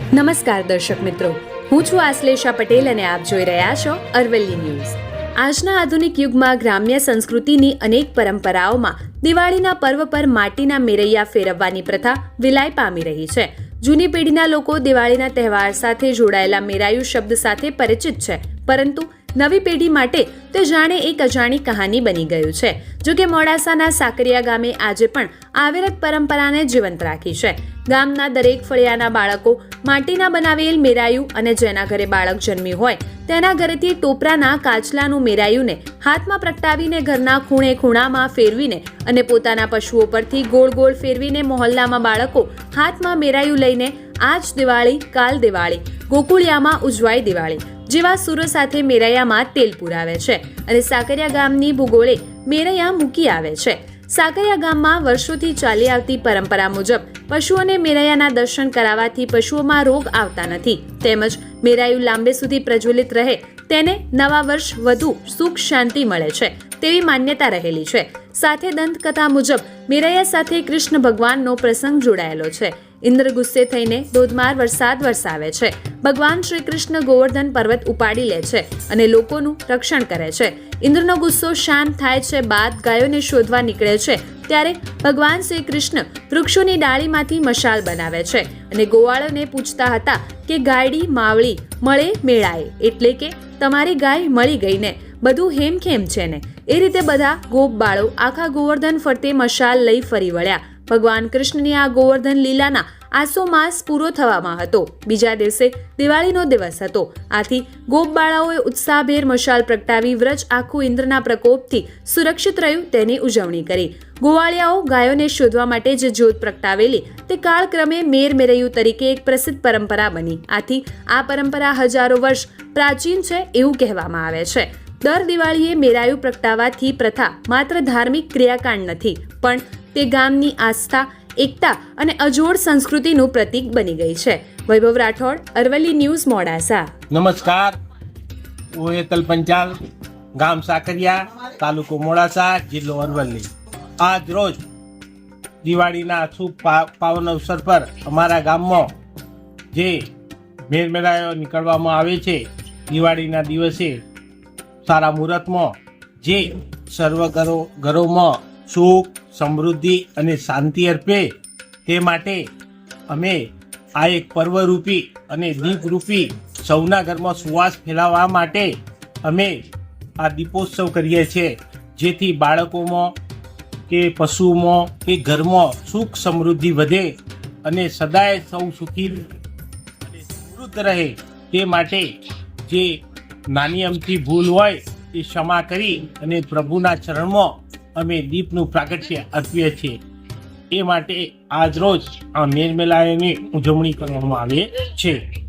નમસ્કાર દર્શક મિત્રો. હું છું આશ્લેષા પટેલ અને આપ જોઈ રહ્યા છો અરવલ્લી ન્યૂઝ. આજના આધુનિક યુગમાં ગ્રામ્ય સંસ્કૃતિની અનેક પરંપરાઓમાં દિવાળીના પર્વ પર માટીના મેરૈયા ફેરવવાની પ્રથા વિલાય પામી રહી છે. જૂની પેઢીના લોકો દિવાળીના તહેવાર સાથે જોડાયેલા મેરાયુ શબ્દ સાથે પરિચિત છે. પરંતુ નવી પેઢી માટે તે જાણે એક અજાણી કહાની બની ગયું છે. જો કે મોડાસાના સાકરિયા ગામે આજે પણ આવેરત પરંપરાને જીવંત રાખી છે. ગામના દરેક ફળિયાના બાળકો માટીના બનાવેલ મેરાયું અને જેના ઘરે બાળક જન્મ્યું હોય, તેના ઘરેથી ટોપરાના કાચલાનું મેરાયુંને હાથમાં પ્રગટાવીને ઘરના ખૂણે ખૂણામાં ફેરવીને અને પોતાના પશુઓ પરથી ગોળ ગોળ ફેરવીને મોહલ્લામાં બાળકો હાથમાં મેરાયું લઈને આજ દિવાળી, કાલ દિવાળી, ગોકુળિયામાં ઉજવાય દિવાળી, જેવા સુરો સાથે મેરાયામાં તેલ પુરાવે છે અને સાકરિયા ગામની ભૂગોળે મેરૈયા મૂકી આવે છે. સાકરિયા ગામમાં વર્ષોથી ચાલી આવતી પરંપરા મુજબ પશુઓને મેરાયાના દર્શન કરાવવાથી પશુઓમાં રોગ આવતા નથી. તેમજ મેરાયું લાંબે સુધી પ્રજ્વલિત રહે, તેને નવા વર્ષ વધુ સુખ શાંતિ મળે છે. તેવી માન્યતા રહેલી છે. સાથે દંતકથા મુજબ, મીરૈયા સાથે કૃષ્ણ ભગવાનનો પ્રસંગ જોડાયેલો છે. ઇન્દ્ર ગુસ્સે થઈને ધોધમાર વરસાદ વરસાવે છે. ભગવાન શ્રી કૃષ્ણ ગોવર્ધન પર્વત ઉપાડી લે છે અને લોકોનું રક્ષણ કરે છે. ઇન્દ્રનો ગુસ્સો શાંત થાય છે, બાદ ગાયોને શોધવા નીકળે છે. ત્યારે ભગવાન શ્રી કૃષ્ણ વૃક્ષોની ડાળીમાંથી મશાલ બનાવે છે અને ગોવાળોને પૂછતા હતા કે ગાયડી માવળી મળે, મેળાએ? એટલે કે, તમારી ગાય મળી ગઈ ને બધું હેમખેમ છે ને? એ રીતે બધા ગોપ બાળો આખા ગોવર્ધન ફરતે મશાલ લઈ ફરી વળ્યા. ભગવાન કૃષ્ણની આ ગોવર્ધન લીલાના આસો માસ પૂરો થવામાં હતો. બીજા દિવસે દિવાળીનો દિવસ હતો. આથી ગોપબાળાઓએ ઉત્સાહભેર મશાલ પ્રગટાવી વ્રજ આખું ઇન્દ્રના પ્રકોપથી સુરક્ષિત રહ્યું તેની ઉજવણી કરી. ગોવાળિયાઓ ગાયોને શોધવા માટે જે જ્યોત પ્રગટાવેલી તે કાળક્રમે મેર મેરૈયું તરીકે એક પ્રસિદ્ધ પરંપરા બની. આથી આ પરંપરા હજારો વર્ષ પ્રાચીન છે એવું કહેવામાં આવે છે. દર દિવાળીએ મેરાયું પ્રગટાવવાથી પ્રથા માત્ર ધાર્મિક ક્રિયાકાંડ નથી, પણ તે ગામની આસ્થા, એકતા અને અજોડ સંસ્કૃતિનું પ્રતીક બની ગઈ છે. વૈભવ રાઠોડ, અરવલ્લી ન્યૂઝ, મોડાસા. નમસ્કાર. હું હેતલ પંચાલ, ગામ સાકરિયા, તાલુકો મોડાસા, જિલ્લો અરવલ્લી. આજ રોજ દિવાળીના શુભ પાવન અવસર પર અમારા ગામમાં જે મેળમેળાઓ નીકળવામાં આવે છે, દિવાળીના દિવસે સારા મુહૂર્તમાં જે સર્વ ઘરો ઘરોમાં સુખ, સમૃદ્ધિ અને શાંતિ અર્પે તે માટે અમે આ એક પર્વરૂપી અને દીપરૂપી સૌના ઘરમાં સુવાસ ફેલાવવા માટે અમે આ દીપોત્સવ કરીએ છીએ, જેથી બાળકોમાં કે પશુઓમાં કે ઘરમાં સુખ સમૃદ્ધિ વધે અને સદાય સૌ સુખી અને સમૃદ્ધ રહે તે માટે જે નાની અમથી ભૂલ હોય એ ક્ષમા કરી અને પ્રભુના ચરણમાં અમે દીપનું પ્રાગટ્ય અર્પીએ છીએ. એ માટે આજ રોજ આ મેળમેલાની ઉજવણી કરવામાં આવે છે.